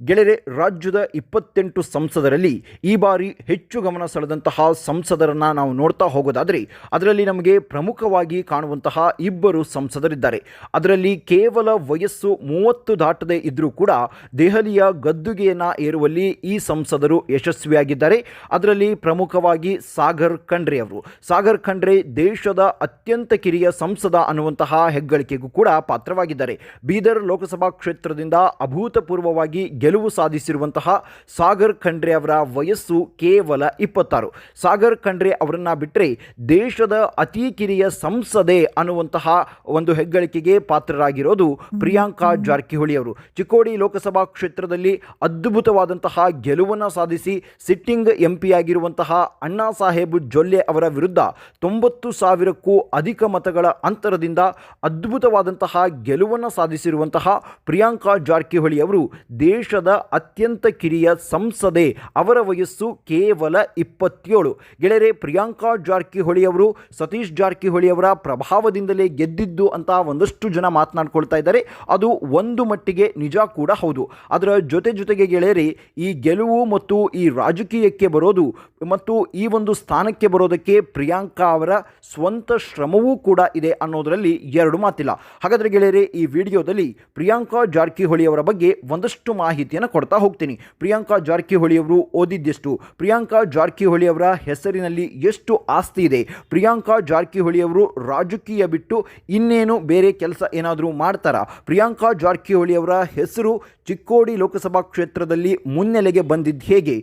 ಗೆಳೆಯರೆ ರಾಜ್ಯದ ಇಪ್ಪತ್ತೆಂಟು ಸಂಸದರಲ್ಲಿ ಈ ಬಾರಿ ಹೆಚ್ಚು ಗಮನ ಸೆಳೆದಂತಹ ಸಂಸದರನ್ನು ನಾವು ನೋಡ್ತಾ ಹೋಗೋದಾದರೆ, ಅದರಲ್ಲಿ ನಮಗೆ ಪ್ರಮುಖವಾಗಿ ಕಾಣುವಂತಹ ಇಬ್ಬರು ಸಂಸದರಿದ್ದಾರೆ. ಅದರಲ್ಲಿ ಕೇವಲ ವಯಸ್ಸು ಮೂವತ್ತು ದಾಟದೇ ಇದ್ದರೂ ಕೂಡ ದೆಹಲಿಯ ಗದ್ದುಗೆಯನ್ನು ಏರುವಲ್ಲಿ ಈ ಸಂಸದರು ಯಶಸ್ವಿಯಾಗಿದ್ದಾರೆ. ಅದರಲ್ಲಿ ಪ್ರಮುಖವಾಗಿ ಸಾಗರ್ ಖಂಡ್ರೆ ಅವರು. ಸಾಗರ್ ಖಂಡ್ರೆ ದೇಶದ ಅತ್ಯಂತ ಕಿರಿಯ ಸಂಸದ ಅನ್ನುವಂತಹ ಹೆಗ್ಗಳಿಕೆಗೂ ಕೂಡ ಪಾತ್ರವಾಗಿದ್ದಾರೆ. ಬೀದರ್ ಲೋಕಸಭಾ ಕ್ಷೇತ್ರದಿಂದ ಅಭೂತಪೂರ್ವವಾಗಿ ಗೆಲುವು ಸಾಧಿಸಿರುವಂತಹ ಸಾಗರ್ ಖಂಡ್ರೆ ಅವರ ವಯಸ್ಸು ಕೇವಲ ಇಪ್ಪತ್ತಾರು. ಸಾಗರ್ ಖಂಡ್ರೆ ಅವರನ್ನು ಬಿಟ್ಟರೆ ದೇಶದ ಅತಿ ಕಿರಿಯ ಸಂಸದೆ ಅನ್ನುವಂತಹ ಒಂದು ಹೆಗ್ಗಳಿಕೆಗೆ ಪಾತ್ರರಾಗಿರೋದು ಪ್ರಿಯಾಂಕಾ ಜಾರಕಿಹೊಳಿ ಅವರು. ಚಿಕ್ಕೋಡಿ ಲೋಕಸಭಾ ಕ್ಷೇತ್ರದಲ್ಲಿ ಅದ್ಭುತವಾದಂತಹ ಗೆಲುವನ್ನು ಸಾಧಿಸಿ ಸಿಟ್ಟಿಂಗ್ ಎಂ ಆಗಿರುವಂತಹ ಅಣ್ಣಾ ಸಾಹೇಬ್ ಜೊಲ್ಲೆ ಅವರ ವಿರುದ್ಧ ತೊಂಬತ್ತು ಸಾವಿರಕ್ಕೂ ಅಧಿಕ ಮತಗಳ ಅಂತರದಿಂದ ಅದ್ಭುತವಾದಂತಹ ಗೆಲುವನ್ನು ಸಾಧಿಸಿರುವಂತಹ ಪ್ರಿಯಾಂಕಾ ಜಾರಕಿಹೊಳಿ ಅವರು ದೇಶದ ಅತ್ಯಂತ ಕಿರಿಯ ಸಂಸದೆ ಅವರ ವಯಸ್ಸು ಕೇವಲ ಇಪ್ಪತ್ತೇಳು. ಗೆಳೆಯರೆ, ಪ್ರಿಯಾಂಕಾ ಜಾರಕಿಹೊಳಿ ಅವರು, ಸತೀಶ್ ಜಾರಕಿಹೊಳಿ ಅವರ ಪ್ರಭಾವದಿಂದಲೇ ಗೆದ್ದಿದ್ದು ಅಂತ ಒಂದಷ್ಟು ಜನ ಮಾತನಾಡ್ಕೊಳ್ತಾ ಇದ್ದಾರೆ. ಅದು ಒಂದು ಮಟ್ಟಿಗೆ ನಿಜ ಕೂಡ ಹೌದು. ಅದರ ಜೊತೆ ಜೊತೆಗೆ ಗೆಳೆಯರೆ, ಈ ಗೆಲುವು ಮತ್ತು ಈ ರಾಜಕೀಯಕ್ಕೆ ಬರೋದು ಮತ್ತು ಈ ಒಂದು ಸ್ಥಾನಕ್ಕೆ ಬರೋದಕ್ಕೆ ಪ್ರಿಯಾಂಕಾ ಅವರ ಸ್ವಂತ ಶ್ರಮವೂ ಕೂಡ ಇದೆ ಅನ್ನೋದರಲ್ಲಿ ಎರಡು ಮಾತಿಲ್ಲ. ಹಾಗಾದರೆ ಗೆಳೆಯರೆ, ಈ ವಿಡಿಯೋದಲ್ಲಿ ಪ್ರಿಯಾಂಕಾ ಜಾರಕಿಹೊಳಿ ಅವರ ಬಗ್ಗೆ ಒಂದಷ್ಟು ಮಾಹಿತಿಯನ್ನು ಕೊಡ್ತಾ ಹೋಗ್ತೀನಿ. ಪ್ರಿಯಾಂಕಾ ಜಾರಕಿಹೊಳಿ ಅವರು ಓದಿದ್ದೆಷ್ಟು? ಪ್ರಿಯಾಂಕಾ ಜಾರಕಿಹೊಳಿ ಅವರ ಹೆಸರಿನಲ್ಲಿ ಎಷ್ಟು ಆಸ್ತಿ ಇದೆ? ಪ್ರಿಯಾಂಕಾ ಜಾರಕಿಹೊಳಿ ಅವರು ರಾಜಕೀಯ ಬಿಟ್ಟು ಇನ್ನೇನು ಬೇರೆ ಕೆಲಸ ಏನಾದರೂ ಮಾಡ್ತಾರಾ? ಪ್ರಿಯಾಂಕಾ ಜಾರಕಿಹೊಳಿ ಅವರ ಹೆಸರು ಚಿಕ್ಕೋಡಿ ಲೋಕಸಭಾ ಕ್ಷೇತ್ರದಲ್ಲಿ ಮುನ್ನೆಲೆಗೆ ಬಂದಿದ್ದು ಹೇಗೆ?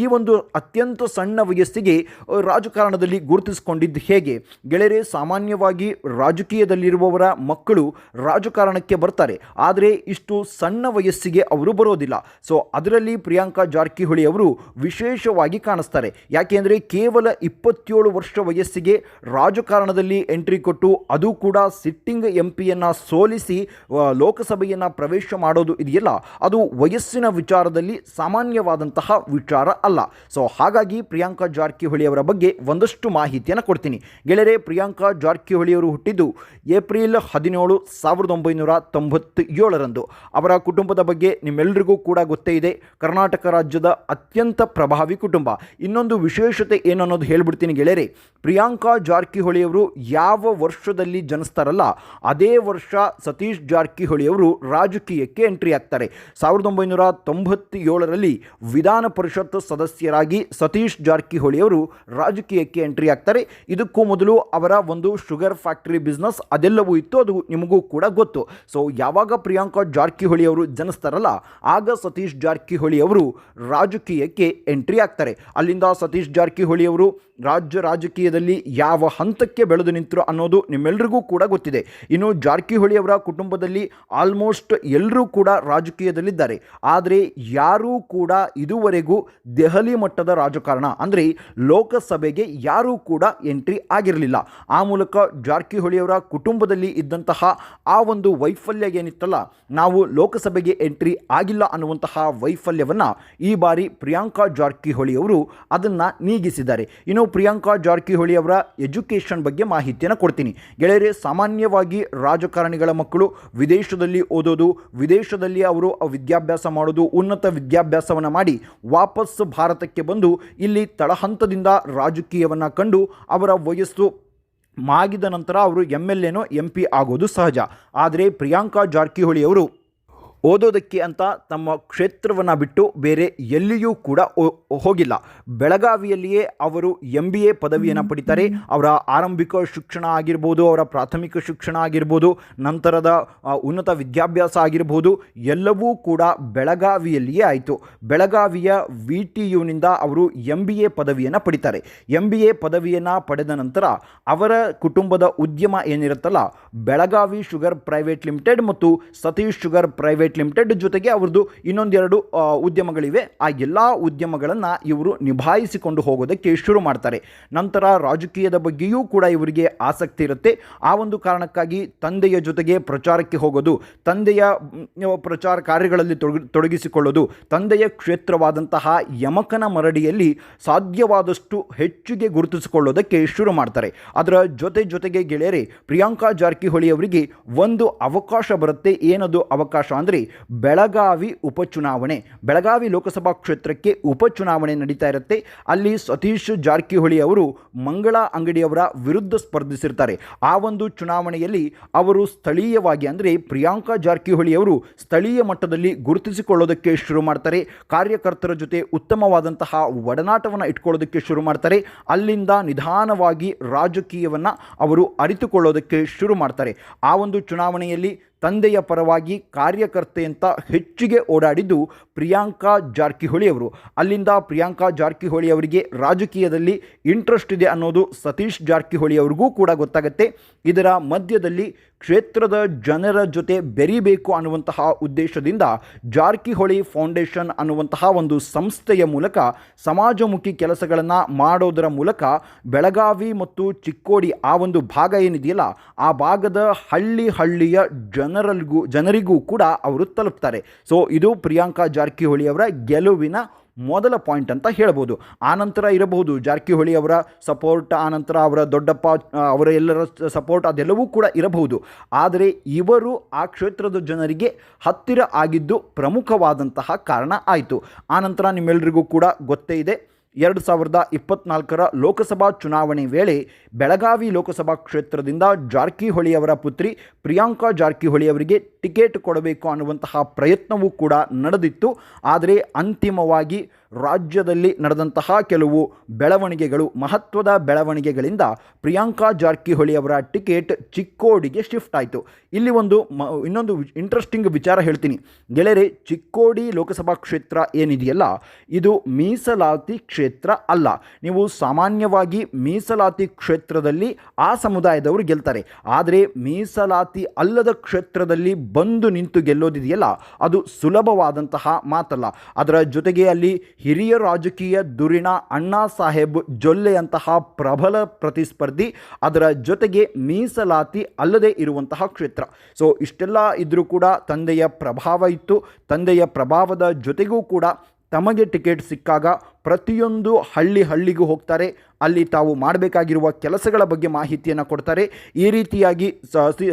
ಈ ಒಂದು ಅತ್ಯಂತ ಸಣ್ಣ ವಯಸ್ಸಿಗೆ ರಾಜಕಾರಣದಲ್ಲಿ ಗುರುತಿಸಿಕೊಂಡಿದ್ದು ಹೇಗೆ? ಗೆಳೆಯರೆ, ಸಾಮಾನ್ಯವಾಗಿ ರಾಜಕೀಯದಲ್ಲಿರುವವರ ಮಕ್ಕಳು ರಾಜಕಾರಣಕ್ಕೆ ಬರ್ತಾರೆ. ಆದರೆ ಇಷ್ಟು ಸಣ್ಣ ವಯಸ್ಸಿಗೆ ಅವರು ಬರೋದಿಲ್ಲ. ಸೊ ಅದರಲ್ಲಿ ಪ್ರಿಯಾಂಕಾ ಜಾರಕಿಹೊಳಿ ಅವರು ವಿಶೇಷವಾಗಿ ಕಾಣಿಸ್ತಾರೆ. ಯಾಕೆಂದರೆ ಕೇವಲ ಇಪ್ಪತ್ತೇಳು ವರ್ಷ ವಯಸ್ಸಿಗೆ ರಾಜಕಾರಣದಲ್ಲಿ ಎಂಟ್ರಿ ಕೊಟ್ಟು ಅದು ಕೂಡ ಸಿಟ್ಟಿಂಗ್ ಎಂ ಪಿಯನ್ನು ಸೋಲಿಸಿ ಲೋಕಸಭೆಯನ್ನು ಪ್ರವೇಶ ಮಾಡೋದು ಇದೆಯಲ್ಲ, ಅದು ವಯಸ್ಸಿನ ವಿಚಾರದಲ್ಲಿ ಸಾಮಾನ್ಯವಾದಂತಹ ವಿಚಾರ ಅಲ್ಲ. ಸೊ ಹಾಗಾಗಿ ಪ್ರಿಯಾಂಕಾ ಜಾರಕಿಹೊಳಿ ಅವರ ಬಗ್ಗೆ ಒಂದಷ್ಟು ಮಾಹಿತಿಯನ್ನು ಕೊಡ್ತೀನಿ. ಗೆಳೆಯರೆ, ಪ್ರಿಯಾಂಕಾ ಜಾರಕಿಹೊಳಿ ಅವರು ಹುಟ್ಟಿದ್ದು ಏಪ್ರಿಲ್ ಹದಿನೇಳು, ಸಾವಿರದ ಒಂಬೈನೂರ ತೊಂಬತ್ತೇಳರಂದು. ಅವರ ಕುಟುಂಬದ ಬಗ್ಗೆ ನಿಮ್ಮೆಲ್ಲರಿಗೂ ಕೂಡ ಗೊತ್ತೇ ಇದೆ, ಕರ್ನಾಟಕ ರಾಜ್ಯದ ಅತ್ಯಂತ ಪ್ರಭಾವಿ ಕುಟುಂಬ. ಇನ್ನೊಂದು ವಿಶೇಷತೆ ಏನು ಅನ್ನೋದು ಹೇಳ್ಬಿಡ್ತೀನಿ ಗೆಳೆಯರೆ, ಪ್ರಿಯಾಂಕಾ ಜಾರಕಿಹೊಳಿಯವರು ಯಾವ ವರ್ಷದಲ್ಲಿ ಜನಿಸ್ತಾರಲ್ಲ, ಅದೇ ವರ್ಷ ಸತೀಶ್ ಜಾರಕಿಹೊಳಿಯವರು ರಾಜಕೀಯಕ್ಕೆ ಎಂಟ್ರಿ ಆಗ್ತಾರೆ. ಸಾವಿರದ ಒಂಬೈನೂರ ತೊಂಬತ್ತೇಳರಲ್ಲಿ ವಿಧಾನ ಪರಿಷತ್ ಸದಸ್ಯರಾಗಿ ಸತೀಶ್ ಜಾರಕಿಹೊಳಿಯವರು ರಾಜಕೀಯಕ್ಕೆ ಎಂಟ್ರಿ ಆಗ್ತಾರೆ. ಇದಕ್ಕೂ ಮೊದಲು ಅವರ ಒಂದು ಶುಗರ್ ಫ್ಯಾಕ್ಟರಿ ಬಿಸ್ನೆಸ್ ಅದೆಲ್ಲವೂ ಇತ್ತು, ಅದು ನಿಮಗೂ ಕೂಡ ಗೊತ್ತು. ಸೊ, ಯಾವಾಗ ಪ್ರಿಯಾಂಕಾ ಜಾರಕಿಹೊಳಿ ಅವರು ಜನಿಸ್ತಾರಲ್ಲ ಆಗ ಸತೀಶ್ ಜಾರಕಿಹೊಳಿ ಅವರು ರಾಜಕೀಯಕ್ಕೆ ಎಂಟ್ರಿ ಆಗ್ತಾರೆ. ಅಲ್ಲಿಂದ ಸತೀಶ್ ಜಾರಕಿಹೊಳಿ ಅವರು ರಾಜ್ಯ ರಾಜಕೀಯದಲ್ಲಿ ಯಾವ ಹಂತಕ್ಕೆ ಬೆಳೆದು ನಿಂತರು ಅನ್ನೋದು ನಿಮ್ಮೆಲ್ಲರಿಗೂ ಕೂಡ ಗೊತ್ತಿದೆ. ಇನ್ನು ಜಾರಕಿಹೊಳಿ ಅವರ ಕುಟುಂಬದಲ್ಲಿ ಆಲ್ಮೋಸ್ಟ್ ಎಲ್ಲರೂ ಕೂಡ ರಾಜಕೀಯದಲ್ಲಿದ್ದಾರೆ. ಆದರೆ ಯಾರೂ ಕೂಡ ಇದುವರೆಗೂ ದೆಹಲಿ ಮಟ್ಟದ ರಾಜಕಾರಣ, ಅಂದರೆ ಲೋಕಸಭೆಗೆ ಯಾರೂ ಕೂಡ ಎಂಟ್ರಿ ಆಗಿರಲಿಲ್ಲ. ಆ ಮೂಲಕ ಜಾರಕಿಹೊಳಿ ಅವರ ಕುಟುಂಬದಲ್ಲಿ ಇದ್ದಂತಹ ಆ ಒಂದು ವೈಫಲ್ಯ ಏನಿತ್ತಲ್ಲ, ನಾವು ಲೋಕಸಭೆಗೆ ಎಂಟ್ರಿ ಆಗಿಲ್ಲ ಅನ್ನುವಂತಹ ವೈಫಲ್ಯವನ್ನು ಈ ಬಾರಿ ಪ್ರಿಯಾಂಕಾ ಜಾರಕಿಹೊಳಿ ಅವರು ಅದನ್ನು ನೀಗಿಸಿದ್ದಾರೆ. ಇನ್ನು ಪ್ರಿಯಾಂಕಾ ಜಾರಕಿಹೊಳಿ ಅವರ ಎಜುಕೇಷನ್ ಬಗ್ಗೆ ಮಾಹಿತಿಯನ್ನು ಕೊಡ್ತೀನಿ. ಗೆಳೆಯರೆ, ಸಾಮಾನ್ಯವಾಗಿ ರಾಜಕಾರಣಿಗಳ ಮಕ್ಕಳು ವಿದೇಶದಲ್ಲಿ ಓದೋದು, ವಿದೇಶದಲ್ಲಿ ಅವರು ವಿದ್ಯಾಭ್ಯಾಸ ಮಾಡೋದು, ಉನ್ನತ ವಿದ್ಯಾಭ್ಯಾಸವನ್ನು ಮಾಡಿ ವಾಪಸ್ ಭಾರತಕ್ಕೆ ಬಂದು ಇಲ್ಲಿ ತಳಹಂತದಿಂದ ರಾಜಕೀಯವನ್ನು ಕಂಡು ಅವರ ವಯಸ್ಸು ಮಾಗಿದ ನಂತರ ಅವರು ಎಂ ಎಲ್ ಎನೋ ಎಂ ಪಿ ಆಗೋದು ಸಹಜ. ಆದರೆ ಪ್ರಿಯಾಂಕಾ ಜಾರಕಿಹೊಳಿ ಅವರು ಓದೋದಕ್ಕೆ ಅಂತ ತಮ್ಮ ಕ್ಷೇತ್ರವನ್ನು ಬಿಟ್ಟು ಬೇರೆ ಎಲ್ಲಿಯೂ ಕೂಡ ಹೋಗಿಲ್ಲ. ಬೆಳಗಾವಿಯಲ್ಲಿಯೇ ಅವರು ಎಂ ಬಿ ಎ ಪದವಿಯನ್ನು ಪಡಿತಾರೆ. ಅವರ ಆರಂಭಿಕ ಶಿಕ್ಷಣ ಆಗಿರ್ಬೋದು ಅವರ ಪ್ರಾಥಮಿಕ ಶಿಕ್ಷಣ ಆಗಿರ್ಬೋದು ನಂತರದ ಉನ್ನತ ವಿದ್ಯಾಭ್ಯಾಸ ಆಗಿರ್ಬೋದು ಎಲ್ಲವೂ ಕೂಡ ಬೆಳಗಾವಿಯಲ್ಲಿಯೇ ಆಯಿತು. ಬೆಳಗಾವಿಯ ವಿ ಟಿ ಯುನಿಂದ ಅವರು ಎಂ ಬಿ ಎ ಪದವಿಯನ್ನು ಪಡಿತಾರೆ. ಎಂ ಬಿ ಎ ಪದವಿಯನ್ನು ಪಡೆದ ನಂತರ ಅವರ ಕುಟುಂಬದ ಉದ್ಯಮ ಏನಿರುತ್ತಲ್ಲ ಬೆಳಗಾವಿ ಶುಗರ್ ಪ್ರೈವೇಟ್ ಲಿಮಿಟೆಡ್ ಮತ್ತು ಸತೀಶ್ ಶುಗರ್ ಪ್ರೈವೇಟ್ ಲಿಮಿಟೆಡ್ ಜೊತೆಗೆ ಅವ್ರದ್ದು ಇನ್ನೊಂದೆರಡು ಉದ್ಯಮಗಳಿವೆ. ಆ ಎಲ್ಲ ಉದ್ಯಮಗಳನ್ನು ಇವರು ನಿಭಾಯಿಸಿಕೊಂಡು ಹೋಗೋದಕ್ಕೆ ಶುರು ಮಾಡ್ತಾರೆ. ನಂತರ ರಾಜಕೀಯದ ಬಗ್ಗೆಯೂ ಕೂಡ ಇವರಿಗೆ ಆಸಕ್ತಿ ಇರುತ್ತೆ. ಆ ಒಂದು ಕಾರಣಕ್ಕಾಗಿ ತಂದೆಯ ಜೊತೆಗೆ ಪ್ರಚಾರಕ್ಕೆ ಹೋಗೋದು, ತಂದೆಯ ಪ್ರಚಾರ ಕಾರ್ಯಗಳಲ್ಲಿ ತೊಡಗಿ, ತೊಡಗಿಸಿಕೊಳ್ಳೋದು, ತಂದೆಯ ಕ್ಷೇತ್ರವಾದಂತಹ ಯಮಕನ ಮರಡಿಯಲ್ಲಿ ಸಾಧ್ಯವಾದಷ್ಟು ಹೆಚ್ಚಿಗೆ ಗುರುತಿಸಿಕೊಳ್ಳೋದಕ್ಕೆ ಶುರು ಮಾಡ್ತಾರೆ. ಅದರ ಜೊತೆ ಜೊತೆಗೆ ಗೆಳೆಯರೆ, ಪ್ರಿಯಾಂಕಾ ಜಾರಕಿಹೊಳಿ ಅವರಿಗೆ ಒಂದು ಅವಕಾಶ ಬರುತ್ತೆ. ಏನದು ಅವಕಾಶ ಅಂದರೆ ಬೆಳಗಾವಿ ಉಪಚುನಾವಣೆ. ಬೆಳಗಾವಿ ಲೋಕಸಭಾ ಕ್ಷೇತ್ರಕ್ಕೆ ಉಪಚುನಾವಣೆ ನಡೀತಾ ಇರುತ್ತೆ. ಅಲ್ಲಿ ಸತೀಶ್ ಜಾರಕಿಹೊಳಿ ಅವರು ಮಂಗಳಾ ಅಂಗಡಿಯವರ ವಿರುದ್ಧ ಸ್ಪರ್ಧಿಸಿರ್ತಾರೆ. ಆ ಒಂದು ಚುನಾವಣೆಯಲ್ಲಿ ಅವರು ಸ್ಥಳೀಯವಾಗಿ ಅಂದರೆ ಪ್ರಿಯಾಂಕಾ ಜಾರಕಿಹೊಳಿ ಅವರು ಸ್ಥಳೀಯ ಮಟ್ಟದಲ್ಲಿ ಗುರುತಿಸಿಕೊಳ್ಳೋದಕ್ಕೆ ಶುರು ಮಾಡ್ತಾರೆ. ಕಾರ್ಯಕರ್ತರ ಜೊತೆ ಉತ್ತಮವಾದಂತಹ ಒಡನಾಟವನ್ನು ಇಟ್ಕೊಳ್ಳೋದಕ್ಕೆ ಶುರು ಮಾಡ್ತಾರೆ. ಅಲ್ಲಿಂದ ನಿಧಾನವಾಗಿ ರಾಜಕೀಯವನ್ನು ಅವರು ಅರಿತುಕೊಳ್ಳೋದಕ್ಕೆ ಶುರು ಮಾಡ್ತಾರೆ. ಆ ಒಂದು ಚುನಾವಣೆಯಲ್ಲಿ ತಂದೆಯ ಪರವಾಗಿ ಕಾರ್ಯಕರ್ತೆ ಅಂತ ಹೆಚ್ಚಿಗೆ ಓಡಾಡಿದ್ದು ಪ್ರಿಯಾಂಕಾ ಜಾರಕಿಹೊಳಿ ಅವರು. ಅಲ್ಲಿಂದ ಪ್ರಿಯಾಂಕಾ ಜಾರಕಿಹೊಳಿ ಅವರಿಗೆ ರಾಜಕೀಯದಲ್ಲಿ ಇಂಟ್ರೆಸ್ಟ್ ಇದೆ ಅನ್ನೋದು ಸತೀಶ್ ಜಾರಕಿಹೊಳಿ ಅವ್ರಿಗೂ ಕೂಡ ಗೊತ್ತಾಗುತ್ತೆ. ಇದರ ಮಧ್ಯದಲ್ಲಿ ಕ್ಷೇತ್ರದ ಜನರ ಜೊತೆ ಬೆರಿಬೇಕು ಅನ್ನುವಂತಹ ಉದ್ದೇಶದಿಂದ ಜಾರಕಿಹೊಳಿ ಫೌಂಡೇಶನ್ ಅನ್ನುವಂತಹ ಒಂದು ಸಂಸ್ಥೆಯ ಮೂಲಕ, ಸಮಾಜಮುಖಿ ಕೆಲಸಗಳನ್ನು ಮಾಡೋದರ ಮೂಲಕ ಬೆಳಗಾವಿ ಮತ್ತು ಚಿಕ್ಕೋಡಿ ಆ ಒಂದು ಭಾಗ ಏನಿದೆಯಲ್ಲ, ಆ ಭಾಗದ ಹಳ್ಳಿ ಹಳ್ಳಿಯ ಜನರಲ್ಗೂ, ಜನರಿಗೂ ಕೂಡ ಅವರು ತಲುಪ್ತಾರೆ. ಸೊ ಇದು ಪ್ರಿಯಾಂಕಾ ಜಾರಕಿಹೊಳಿ ಅವರ ಗೆಲುವಿನ ಮೊದಲ ಪಾಯಿಂಟ್ ಅಂತ ಹೇಳ್ಬೋದು. ಆನಂತರ ಇರಬಹುದು ಜಾರಕಿಹೊಳಿ ಅವರ ಸಪೋರ್ಟ್ ಆನಂತರ ಅವರ ದೊಡ್ಡಪ್ಪ ಅವರ ಎಲ್ಲರ ಸಪೋರ್ಟ್ ಅದೆಲ್ಲವೂ ಕೂಡ ಇರಬಹುದು. ಆದರೆ ಇವರು ಆ ಕ್ಷೇತ್ರದ ಜನರಿಗೆ ಹತ್ತಿರ ಆಗಿದ್ದು ಪ್ರಮುಖವಾದಂತಹ ಕಾರಣ ಆಯಿತು. ಆನಂತರ ನಿಮ್ಮೆಲ್ಲರಿಗೂ ಕೂಡ ಗೊತ್ತೇ ಇದೆ. ಎರಡು ಸಾವಿರದ ಇಪ್ಪತ್ನಾಲ್ಕರ ಲೋಕಸಭಾ ಚುನಾವಣೆ ವೇಳೆ ಬೆಳಗಾವಿ ಲೋಕಸಭಾ ಕ್ಷೇತ್ರದಿಂದ ಜಾರಕಿಹೊಳಿ ಅವರ ಪುತ್ರಿ ಪ್ರಿಯಾಂಕಾ ಜಾರಕಿಹೊಳಿ ಅವರಿಗೆ ಟಿಕೆಟ್ ಕೊಡಬೇಕು ಅನ್ನುವಂತಹ ಪ್ರಯತ್ನವೂ ಕೂಡ ನಡೆದಿತ್ತು. ಆದರೆ ಅಂತಿಮವಾಗಿ ರಾಜ್ಯದಲ್ಲಿ ನಡೆದಂತಹ ಕೆಲವು ಬೆಳವಣಿಗೆಗಳು, ಮಹತ್ವದ ಬೆಳವಣಿಗೆಗಳಿಂದ ಪ್ರಿಯಾಂಕಾ ಜಾರಕಿಹೊಳಿ ಅವರ ಟಿಕೆಟ್ ಚಿಕ್ಕೋಡಿಗೆ ಶಿಫ್ಟ್ ಆಯಿತು. ಇಲ್ಲಿ ಒಂದು ಮ, ಇನ್ನೊಂದು ಇಂಟ್ರೆಸ್ಟಿಂಗ್ ವಿಚಾರ ಹೇಳ್ತೀನಿ. ಗೆಳೆಯರೆ, ಚಿಕ್ಕೋಡಿ ಲೋಕಸಭಾ ಕ್ಷೇತ್ರ ಏನಿದೆಯಲ್ಲ, ಇದು ಮೀಸಲಾತಿ ಕ್ಷೇತ್ರ ಅಲ್ಲ. ನೀವು ಸಾಮಾನ್ಯವಾಗಿ ಮೀಸಲಾತಿ ಕ್ಷೇತ್ರದಲ್ಲಿ ಆ ಸಮುದಾಯದವರು ಗೆಲ್ತಾರೆ. ಆದರೆ ಮೀಸಲಾತಿ ಅಲ್ಲದ ಕ್ಷೇತ್ರದಲ್ಲಿ ಬಂದು ನಿಂತು ಗೆಲ್ಲೋದಿದೆಯಲ್ಲ, ಅದು ಸುಲಭವಾದಂತಹ ಮಾತಲ್ಲ. ಅದರ ಜೊತೆಗೆ ಅಲ್ಲಿ ಹಿರಿಯ ರಾಜಕೀಯ ದುರಿಣ ಅಣ್ಣಾ ಸಾಹೇಬ್ ಜೊಲ್ಲೆಯಂತಹ ಪ್ರಬಲ ಪ್ರತಿಸ್ಪರ್ಧಿ, ಅದರ ಜೊತೆಗೆ ಮೀಸಲಾತಿ ಅಲ್ಲದೆ ಇರುವಂತಹ ಕ್ಷೇತ್ರ. ಸೊ ಇಷ್ಟೆಲ್ಲ ಇದ್ದರೂ ಕೂಡ ತಂದೆಯ ಪ್ರಭಾವ ಇತ್ತು. ತಂದೆಯ ಪ್ರಭಾವದ ಜೊತೆಗೂ ಕೂಡ ತಮಗೆ ಟಿಕೆಟ್ ಸಿಕ್ಕಾಗ ಪ್ರತಿಯೊಂದು ಹಳ್ಳಿ ಹಳ್ಳಿಗೂ ಹೋಗ್ತಾರೆ. ಅಲ್ಲಿ ತಾವು ಮಾಡಬೇಕಾಗಿರುವ ಕೆಲಸಗಳ ಬಗ್ಗೆ ಮಾಹಿತಿಯನ್ನು ಕೊಡ್ತಾರೆ. ಈ ರೀತಿಯಾಗಿ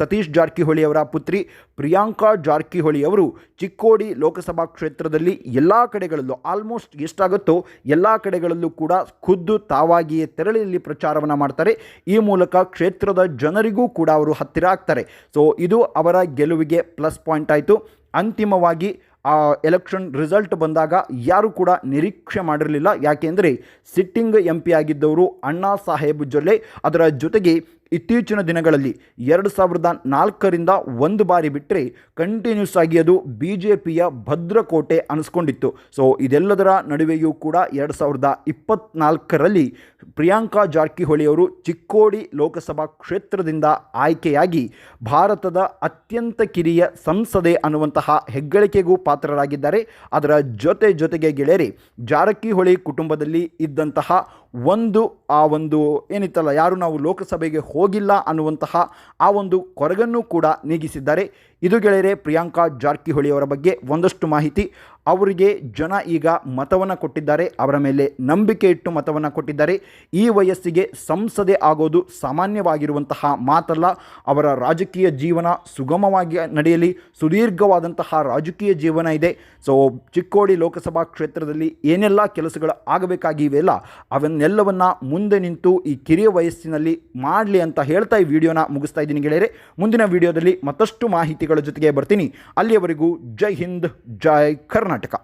ಸತೀಶ್ ಜಾರಕಿಹೊಳಿ ಅವರ ಪುತ್ರಿ ಪ್ರಿಯಾಂಕಾ ಜಾರಕಿಹೊಳಿ ಅವರು ಚಿಕ್ಕೋಡಿ ಲೋಕಸಭಾ ಕ್ಷೇತ್ರದಲ್ಲಿ ಎಲ್ಲ ಕಡೆಗಳಲ್ಲೂ ಆಲ್ಮೋಸ್ಟ್ ಎಷ್ಟಾಗುತ್ತೋ ಎಲ್ಲ ಕಡೆಗಳಲ್ಲೂ ಕೂಡ ಖುದ್ದು ತಾವಾಗಿಯೇ ತೆರಳಿನಲ್ಲಿ ಪ್ರಚಾರವನ್ನು ಮಾಡ್ತಾರೆ. ಈ ಮೂಲಕ ಕ್ಷೇತ್ರದ ಜನರಿಗೂ ಕೂಡ ಅವರು ಹತ್ತಿರ ಆಗ್ತಾರೆ. ಸೊ ಇದು ಅವರ ಗೆಲುವಿಗೆ ಪ್ಲಸ್ ಪಾಯಿಂಟ್ ಆಯಿತು. ಅಂತಿಮವಾಗಿ ಆ ಎಲೆಕ್ಷನ್ ರಿಸಲ್ಟ್ ಬಂದಾಗ ಯಾರು ಕೂಡ ನಿರೀಕ್ಷೆ ಮಾಡಿರಲಿಲ್ಲ. ಯಾಕೆಂದರೆ sitting M P ಆಗಿದ್ದವರು Anna Saheb Jolle ಅದರ ಜೊತೆಗೆ ಇತ್ತೀಚಿನ ದಿನಗಳಲ್ಲಿ ಎರಡು ಸಾವಿರದ ನಾಲ್ಕರಿಂದ ಒಂದು ಬಾರಿ ಬಿಟ್ಟರೆ ಕಂಟಿನ್ಯೂಸ್ ಆಗಿ ಅದು ಬಿ ಜೆ ಪಿಯ ಭದ್ರಕೋಟೆ ಅನಿಸ್ಕೊಂಡಿತ್ತು. ಸೊ ಇದೆಲ್ಲದರ ನಡುವೆಯೂ ಕೂಡ ಎರಡು ಸಾವಿರದ ಇಪ್ಪತ್ನಾಲ್ಕರಲ್ಲಿ ಪ್ರಿಯಾಂಕಾ ಜಾರಕಿಹೊಳಿ ಅವರು ಚಿಕ್ಕೋಡಿ ಲೋಕಸಭಾ ಕ್ಷೇತ್ರದಿಂದ ಆಯ್ಕೆಯಾಗಿ ಭಾರತದ ಅತ್ಯಂತ ಕಿರಿಯ ಸಂಸದೆ ಅನ್ನುವಂತಹ ಹೆಗ್ಗಳಿಕೆಗೂ ಪಾತ್ರರಾಗಿದ್ದಾರೆ. ಅದರ ಜೊತೆ ಜೊತೆಗೆ ಗೆಳೆಯರೆ, ಜಾರಕಿಹೊಳಿ ಕುಟುಂಬದಲ್ಲಿ ಇದ್ದಂತಹ ಒಂದು ಆ ಒಂದು ಏನಿತ್ತಲ್ಲ ಯಾರು ನಾವು ಲೋಕಸಭೆಗೆ ಹೋಗಿಲ್ಲ ಅನ್ನುವಂತಹ ಆ ಒಂದು ಕೊರಗನ್ನು ಕೂಡ ನೀಗಿಸಿದ್ದಾರೆ. ಇದು ಗೆಳೆಯರೆ, ಪ್ರಿಯಾಂಕಾ ಜಾರಕಿಹೊಳಿ ಅವರ ಬಗ್ಗೆ ಒಂದಷ್ಟು ಮಾಹಿತಿ. ಅವರಿಗೆ ಜನ ಈಗ ಮತವನ್ನು ಕೊಟ್ಟಿದ್ದಾರೆ. ಅವರ ಮೇಲೆ ನಂಬಿಕೆ ಇಟ್ಟು ಮತವನ್ನು ಕೊಟ್ಟಿದ್ದಾರೆ. ಈ ವಯಸ್ಸಿಗೆ ಸಂಸದೆ ಆಗೋದು ಸಾಮಾನ್ಯವಾಗಿರುವಂತಹ ಮಾತಲ್ಲ. ಅವರ ರಾಜಕೀಯ ಜೀವನ ಸುಗಮವಾಗಿ ನಡೆಯಲಿ, ಸುದೀರ್ಘವಾದಂತಹ ರಾಜಕೀಯ ಜೀವನ ಇದೆ. ಸೊ ಚಿಕ್ಕೋಡಿ ಲೋಕಸಭಾ ಕ್ಷೇತ್ರದಲ್ಲಿ ಏನೆಲ್ಲ ಕೆಲಸಗಳು ಆಗಬೇಕಾಗಿವೆಯಲ್ಲ ಅವನ್ನೆಲ್ಲವನ್ನ ಮುಂದೆ ನಿಂತು ಈ ಕಿರಿಯ ವಯಸ್ಸಿನಲ್ಲಿ ಮಾಡಲಿ ಅಂತ ಹೇಳ್ತಾ ಈ ವಿಡಿಯೋನ ಮುಗಿಸ್ತಾ ಇದ್ದೀನಿ ಗೆಳೆಯರೆ. ಮುಂದಿನ ವಿಡಿಯೋದಲ್ಲಿ ಮತ್ತಷ್ಟು ಮಾಹಿತಿಗಳ ಜೊತೆಗೆ ಬರ್ತೀನಿ. ಅಲ್ಲಿಯವರೆಗೂ ಜೈ ಹಿಂದ್ ಜೈ ಕರ್ನಾಟಕ.